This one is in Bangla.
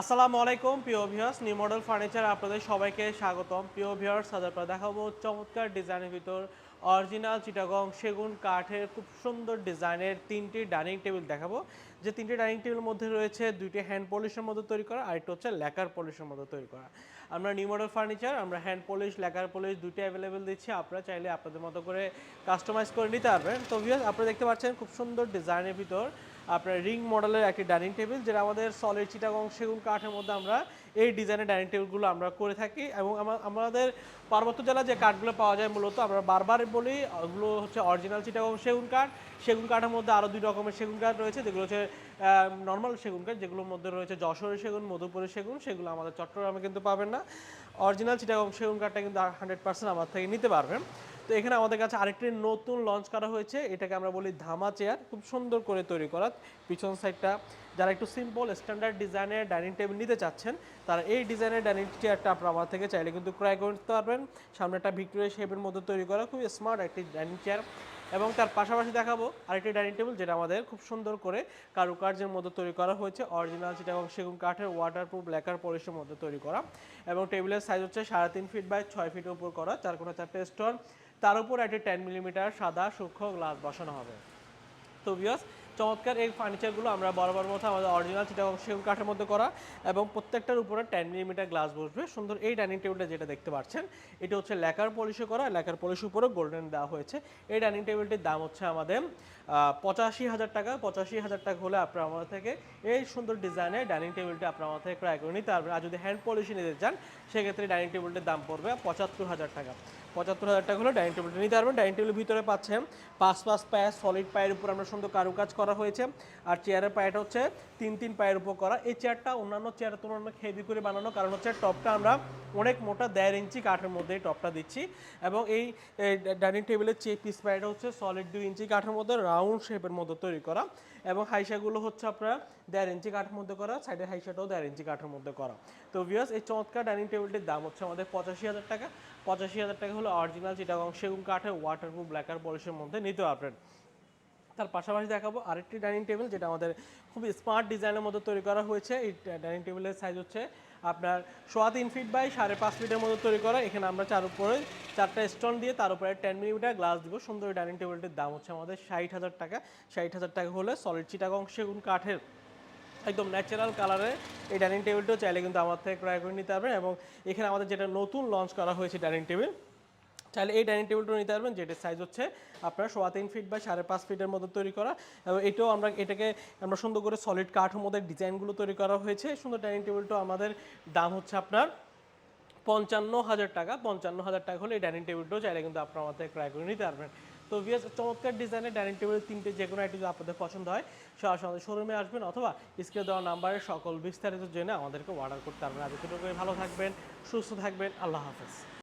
আসসালামু আলাইকুম, প্রিয় ভিউয়ার্স নিউ মডেল ফার্নিচার আপনাদের সবাইকে স্বাগতম। প্রিয় ভিউয়ার্স আজ আপনারা দেখাবো চমৎকার ডিজাইনের ভিতর অরিজিনাল চিটাগং সেগুন কাঠের খুব সুন্দর ডিজাইনের তিনটি ডাইনিং টেবিল দেখাবো। যে তিনটি ডাইনিং টেবিলের মধ্যে রয়েছে দুইটি হ্যান্ড পলিশের মধ্যে তৈরি করা আরেকটা হচ্ছে লেকার পলিশের মধ্যে তৈরি করা। আমরা নিউ মডেল ফার্নিচার আমরা হ্যান্ড পলিশ লেকার পলিশ দুইটি অ্যাভেলেবেল দিচ্ছি। আপনারা চাইলে আপনাদের মতো করে কাস্টমাইজ করে নিতে পারবেন। তো ভিউয়ার্স আপনারা দেখতে পাচ্ছেন খুব সুন্দর ডিজাইনের ভিতর আপনার রিং মডেলের একটি ডাইনিং টেবিল, যেটা আমাদের সলিড চিটাগং সেগুন কাঠের মধ্যে আমরা এই ডিজাইনের ডাইনিং টেবিলগুলো আমরা করে থাকি। এবং আমাদের পার্বত্য জেলা যে কাঠগুলো পাওয়া যায় মূলত আমরা বারবার বলি, ওগুলো হচ্ছে অরিজিনাল চিটাগং সেগুন কাঠ। সেগুন কাঠের মধ্যে আরও দুই রকমের সেগুন কাঠ রয়েছে, যেগুলো হচ্ছে নর্মাল সেগুন কাঠ, যেগুলোর মধ্যে রয়েছে যশোরের সেগুন, মধুপুরের সেগুন, সেগুলো আমাদের চট্টগ্রামে কিন্তু পাবেন না। অরিজিনাল চিটাগং সেগুন কাঠটা কিন্তু হান্ড্রেড পার্সেন্ট আমার থেকে নিতে পারবেন। তো এখানে আমাদের কাছে আরেকটি নতুন লঞ্চ করা হয়েছে। এটাকে আমরা বলি ধামা চেয়ার খুব সুন্দর করে তৈরি করা। পিছন সাইডটা যারা একটু সিম্পল স্ট্যান্ডার্ড ডিজাইনের ডাইনিং টেবিল নিতে চাচ্ছেন, তারা এই ডিজাইনের ডাইনিং চেয়ারটা আপনার আমার থেকে চাইলে কিন্তু ক্রয় করতে পারবেন। সামনে একটা ভিক্টোরিয়া শেপের মধ্যে তৈরি করা খুব স্মার্ট একটি ডাইনিং চেয়ার এবং তার পাশাপাশি দেখাবো আরেকটি ডাইনিং টেবিল যেটা আমাদের খুব সুন্দর করে কারুকার্যের মধ্যে তৈরি করা হয়েছে। অরিজিনাল সেটা এবং সেগুন কাঠের ওয়াটারপ্রুফ লেকার পলিশের মধ্যে তৈরি করা। এবং টেবিলের সাইজ হচ্ছে সাড়ে তিন ফিট বাই ছয় ফিটের উপর করা। চার কোনো চারটে স্টোন তার উপর একটি টেন মিলিমিটার সাদা সূক্ষ্ম গ্লাস বসানো হবে। তো বিয়স চমৎকার এই ফার্নিচারগুলো আমরা বরাবর মতো আমাদের অরিজিনাল চিটাগং সেগুন কাঠের মধ্যে করা এবং প্রত্যেকটার উপরে টেন মিলিমিটার গ্লাস বসবে। সুন্দর এই ডাইনিং টেবিলটা যেটা দেখতে পাচ্ছেন, এটা হচ্ছে লেকার পলিশে করা, লেকার পলিশ উপরে গোল্ডেন দেওয়া হয়েছে। এই ডাইনিং টেবিলটির দাম হচ্ছে আমাদের পঁচাশি হাজার টাকা। পঁচাশি হাজার টাকা হলে আপনার আমাদের থেকে এই সুন্দর ডিজাইনের ডাইনিং টেবিলটি আপনার আমার থেকে ক্রয় করে নিতে পারবেন। আর যদি হ্যান্ড পলিশে নিতে চান, সেক্ষেত্রে ডাইনিং টেবিলটির দাম পড়বে পঁচাত্তর হাজার টাকা। পঁচাত্তর হাজার টাকা হলে ডাইনিং টেবিলটা। নিতে পারবেন, ডাইনিং টেবিলের ভিতরে পাচ্ছেন পাঁচ পাঁচ পায়ে সলিড পায়ের উপর আমরা সুন্দর কারুকাজ করা হয়েছে। আর চেয়ারের পায়েটা হচ্ছে তিন তিন পায়ের উপর করা। এই চেয়ারটা অন্যান্য চেয়ারের তুলনায় অনেক হেভি করে বানানো, কারণ হচ্ছে টপটা আমরা অনেক মোটা দেড় ইঞ্চি কাঠের মধ্যে টপটা দিচ্ছি। এবং এই ডাইনিং টেবিলের চে পিস পায়েটা হচ্ছে সলিড দুই ইঞ্চি কাঠের মধ্যে রাউন্ড শেপের মধ্যে তৈরি করা। এবং হাইসাগুলো হচ্ছে আপনার দেড় ইঞ্চি কাঠের মধ্যে করা সাইডের হাইসাটাও দেড় ইঞ্চি কাঠের মধ্যে করা। তো ভিউয়ার্স এই চমৎকার ডাইনিং টেবিলটির দাম হচ্ছে আমাদের পঁচাশি হাজার টাকা। পঁচাশি হাজার টাকা হলো অরিজিনাল চিটাগং সেগুন কাঠের ওয়াটারপ্রুফ ব্ল্যাকার পলিশের মধ্যে নিতে পারবেন। তার পাশাপাশি দেখাবো আরেকটি ডাইনিং টেবিল যেটা আমাদের খুব স্মার্ট ডিজাইনের মধ্যে তৈরি করা হয়েছে। এই ডাইনিং টেবিলের সাইজ হচ্ছে আপনার সোয়া তিন ফিট বাই সাড়ে পাঁচ ফিটের মধ্যে তৈরি করা। এখানে আমরা চার উপরে চারটা স্টোন দিয়ে তার উপরে টেন মিলিমিটার গ্লাস দিব। সুন্দর ডাইনিং টেবিলটির দাম হচ্ছে আমাদের ষাট হাজার টাকা। ষাট হাজার টাকা হলে সলিড চিটাগং সেগুন কাঠের একদম ন্যাচারাল কালারের এই ডাইনিং টেবিলটাও চাইলে কিন্তু আমার থেকে ক্রয় করে নিতে পারবেন এবং এখানে আমাদের যেটা নতুন লঞ্চ করা হয়েছে ডাইনিং টেবিল চাইলে এই ডাইনিং টেবিলটা নিতে পারবেন যেটার সাইজ হচ্ছে আপনার সোয়া তিন ফিট বা সাড়ে পাঁচ ফিটের মধ্যে তৈরি করা এবং এটাও আমরা, এটাকে আমরা সুন্দর করে সলিড কাঠের মধ্যে ডিজাইনগুলো তৈরি করা হয়েছে। সুন্দর ডাইনিং টেবিলটা আমাদের দাম হচ্ছে আপনার পঞ্চান্ন হাজার টাকা, পঞ্চান্ন হাজার টাকা হলে এই ডাইনিং টেবিলটাও চাইলে কিন্তু আপনার আমাদের ক্রয় করে নিতে পারবেন। তো ভিএস চমৎকার ডিজাইনের ডাইনিং টেবিল তিনটে যে কোনো আইটেম আপনাদের পছন্দ হয়, সরাসরি শোরুমে আসবেন অথবা স্ক্রিনে দেওয়া নাম্বারে সকল বিস্তারিত জেনে আমাদেরকে অর্ডার করতে পারবেন। আজ ভালো থাকবেন, সুস্থ থাকবেন, আল্লাহ হাফেজ।